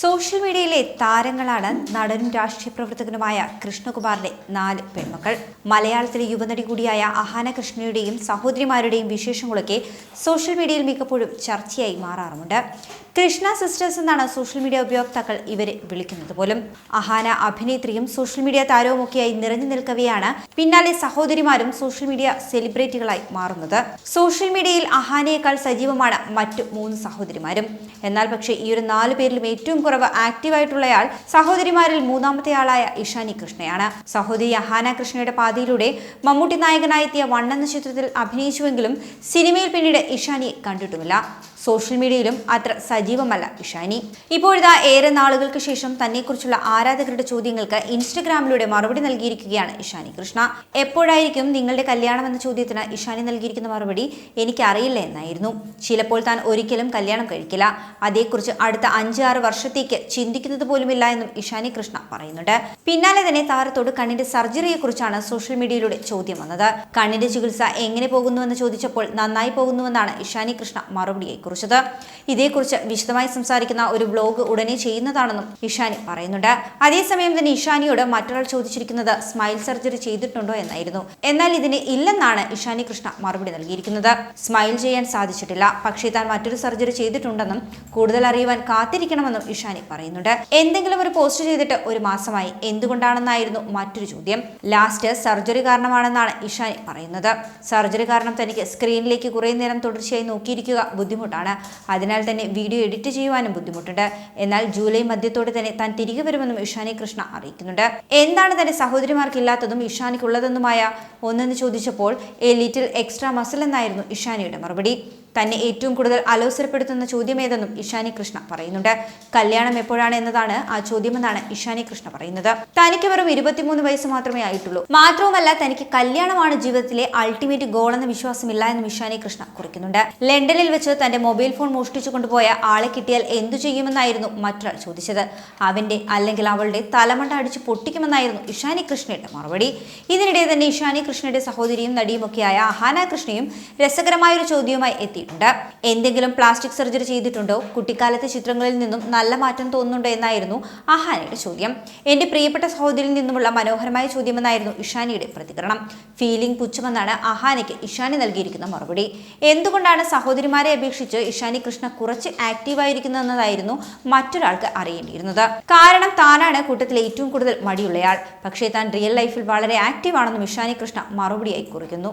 Social മീഡിയയിലെ താരങ്ങളാണ് നടനും രാഷ്ട്രീയ പ്രവർത്തകനുമായ കൃഷ്ണകുമാറിന്റെ നാല് പെൺമക്കൾ. മലയാളത്തിലെ യുവനടി കൂടിയായ അഹാന കൃഷ്ണയുടെയും സഹോദരിമാരുടെയും വിശേഷങ്ങളൊക്കെ സോഷ്യൽ മീഡിയയിൽ മിക്കപ്പോഴും ചർച്ചയായി മാറാറുമുണ്ട്. കൃഷ്ണ സിസ്റ്റേഴ്സ് എന്നാണ് സോഷ്യൽ മീഡിയ ഉപയോക്താക്കൾ ഇവരെ വിളിക്കുന്നത് പോലും. അഹാന അഭിനേത്രിയും സോഷ്യൽ മീഡിയ താരവുമൊക്കെയായി നിറഞ്ഞു നിൽക്കവെയാണ് പിന്നാലെ സഹോദരിമാരും സോഷ്യൽ മീഡിയ സെലിബ്രിറ്റികളായി മാറുന്നത്. സോഷ്യൽ മീഡിയയിൽ അഹാനയേക്കാൾ സജീവമാണ് മറ്റു മൂന്ന് സഹോദരിമാരും. എന്നാൽ പക്ഷേ ഈ ഒരു നാല് പേരിലും ഏറ്റവും കുറവ് ആക്റ്റീവായിട്ടുള്ളയാൾ സഹോദരിമാരിൽ മൂന്നാമത്തെ ആളായ ഇഷാനി കൃഷ്ണയാണ്. സഹോദരി അഹാന കൃഷ്ണയുടെ പാതയിലൂടെ മമ്മൂട്ടി നായകനായെത്തിയ വണ്ണെന്ന ചിത്രത്തിൽ അഭിനയിച്ചുവെങ്കിലും സിനിമയിൽ പിന്നീട് ഇഷാനിയെ കണ്ടിട്ടുമില്ല. സോഷ്യൽ മീഡിയയിലും അത്ര സജീവമല്ല ഇഷാനി. ഇപ്പോഴിതാ ഏറെ നാളുകൾക്ക് ശേഷം തന്നെക്കുറിച്ചുള്ള ആരാധകരുടെ ചോദ്യങ്ങൾക്ക് ഇൻസ്റ്റഗ്രാമിലൂടെ മറുപടി നൽകിയിരിക്കുകയാണ് ഇഷാനി കൃഷ്ണ. എപ്പോഴായിരിക്കും നിങ്ങളുടെ കല്യാണം എന്ന ചോദ്യത്തിന് ഇഷാനി നൽകിയിരിക്കുന്ന മറുപടി? എനിക്കറിയില്ല എന്നായിരുന്നു. ചിലപ്പോൾ താൻ ഒരിക്കലും കല്യാണം കഴിക്കില്ല. അതേക്കുറിച്ച് അടുത്ത അഞ്ച് ആറ് വർഷത്തേക്ക് ചിന്തിക്കുന്നത് പോലുമില്ല എന്നും ഇഷാനി കൃഷ്ണ പറയുന്നുണ്ട്. പിന്നാലെ തന്നെ താരത്തോട് കണ്ണിന്റെ സർജറിയെക്കുറിച്ചാണ് സോഷ്യൽ മീഡിയയിലൂടെ ചോദ്യം വന്നത്. കണ്ണിന്റെ ചികിത്സ എങ്ങനെ പോകുന്നുവെന്ന് ചോദിച്ചപ്പോൾ നന്നായി പോകുന്നുവെന്നാണ് ഇഷാനി കൃഷ്ണ മറുപടിയായി കുറിച്ചത്. ഇതേക്കുറിച്ച് വിശദമായി സംസാരിക്കുന്ന ഒരു ബ്ലോഗ് ഉടനെ ചെയ്യുന്നതാണെന്നും ഇഷാനി പറയുന്നുണ്ട്. അതേസമയം തന്നെ ഇഷാനിയോട് മറ്റൊരാൾ ചോദിച്ചിരിക്കുന്നത് സ്മൈൽ സർജറി ചെയ്തിട്ടുണ്ടോ എന്നായിരുന്നു. എന്നാൽ ഇതിന് ഇല്ലെന്നാണ് ഇഷാനി കൃഷ്ണ മറുപടി നൽകിയിരിക്കുന്നത്. സ്മൈൽ ചെയ്യാൻ സാധിച്ചിട്ടില്ല. പക്ഷേ താൻ മറ്റൊരു സർജറി ചെയ്തിട്ടുണ്ടെന്നും കൂടുതൽ അറിയുവാൻ കാത്തിരിക്കണമെന്നും ഇഷാനി പറയുന്നുണ്ട്. എന്തെങ്കിലും ഒരു പോസ്റ്റ് ചെയ്തിട്ട് ഒരു മാസമായി. എന്തുകൊണ്ടാണെന്നായിരുന്നു മറ്റൊരു ചോദ്യം. ലാസ്റ്റ് സർജറി കാരണമാണെന്നാണ് ഇഷാനി പറയുന്നത്. സർജറി കാരണം തനിക്ക് സ്ക്രീനിലേക്ക് കുറേ നേരം തുടർച്ചയായി നോക്കിയിരിക്കുക ബുദ്ധിമുട്ടാണ്. അതിനാൽ തന്നെ വീഡിയോ എഡിറ്റ് ചെയ്യുവാനും ബുദ്ധിമുട്ടുണ്ട്. എന്നാൽ ജൂലൈ മധ്യത്തോടെ തന്നെ താൻ തിരികെ വരുമെന്നും ഇഷാനി കൃഷ്ണ അറിയിക്കുന്നുണ്ട്. എന്താണ് തന്റെ സഹോദരിമാർക്കില്ലാത്തതും ഇഷാനിക്കുള്ളതെന്നുമായ ഒന്നെന്ന് ചോദിച്ചപ്പോൾ എ ലിറ്റിൽ എക്സ്ട്രാ മസിൽ എന്നായിരുന്നു ഇഷാനിയുടെ മറുപടി. തന്നെ ഏറ്റവും കൂടുതൽ അലോസരപ്പെടുത്തുന്ന ചോദ്യമേതെന്നും ഇഷാനി കൃഷ്ണ പറയുന്നുണ്ട്. കല്യാണം എപ്പോഴാണ് എന്നതാണ് ആ ചോദ്യമെന്നാണ് ഇഷാനി കൃഷ്ണ പറയുന്നത്. തനിക്ക് വെറും ഇരുപത്തിമൂന്ന് വയസ്സ് മാത്രമേ ആയിട്ടുള്ളൂ. മാത്രവുമല്ല തനിക്ക് കല്യാണമാണ് ജീവിതത്തിലെ അൾട്ടിമേറ്റ് ഗോൾ എന്ന വിശ്വാസമില്ല എന്നും ഇഷാനി കൃഷ്ണ കുറിക്കുന്നുണ്ട്. ലണ്ടനിൽ വെച്ച് തന്റെ മൊബൈൽ ഫോൺ മോഷ്ടിച്ചു കൊണ്ടുപോയ ആളെ കിട്ടിയാൽ എന്തു ചെയ്യുമെന്നായിരുന്നു മറ്റൊരാൾ ചോദിച്ചത്. അവന്റെ അല്ലെങ്കിൽ അവളുടെ തലമണ്ട അടിച്ച് പൊട്ടിക്കുമെന്നായിരുന്നു ഇഷാനി കൃഷ്ണയുടെ മറുപടി. ഇതിനിടെ തന്നെ ഇഷാനി കൃഷ്ണയുടെ സഹോദരിയും നടിയുമൊക്കെയായ അഹാന കൃഷ്ണയും രസകരമായ ഒരു ചോദ്യവുമായി എത്തിയിട്ടുണ്ട് എന്തെങ്കിലും പ്ലാസ്റ്റിക് സർജറി ചെയ്തിട്ടുണ്ടോ? കുട്ടിക്കാലത്തെ ചിത്രങ്ങളിൽ നിന്നും നല്ല മാറ്റം തോന്നുന്നുണ്ടോ എന്നായിരുന്നു അഹാനയുടെ ചോദ്യം. എന്റെ പ്രിയപ്പെട്ട സഹോദരിയിൽ നിന്നുമുള്ള മനോഹരമായ ചോദ്യമെന്നായിരുന്നു ഇഷാനിയുടെ പ്രതികരണം. ഫീലിംഗ് പുച്ഛമെന്നാണ് അഹാനയ്ക്ക് ഇഷാനി നൽകിയിരിക്കുന്ന മറുപടി. എന്തുകൊണ്ടാണ് സഹോദരിമാരെ അപേക്ഷിച്ച് ഇഷാനി കൃഷ്ണ കുറച്ച് ആക്റ്റീവായിരിക്കുന്നതെന്നതായിരുന്നു മറ്റൊരാൾക്ക് അറിയേണ്ടിയിരുന്നത്. കാരണം താനാണ് കൂട്ടത്തിൽ ഏറ്റവും കൂടുതൽ മടിയുള്ളയാൾ. പക്ഷേ താൻ റിയൽ ലൈഫിൽ വളരെ ആക്റ്റീവ് ആണെന്നും ഇഷാനി കൃഷ്ണ മറുപടിയായി കുറിക്കുന്നു.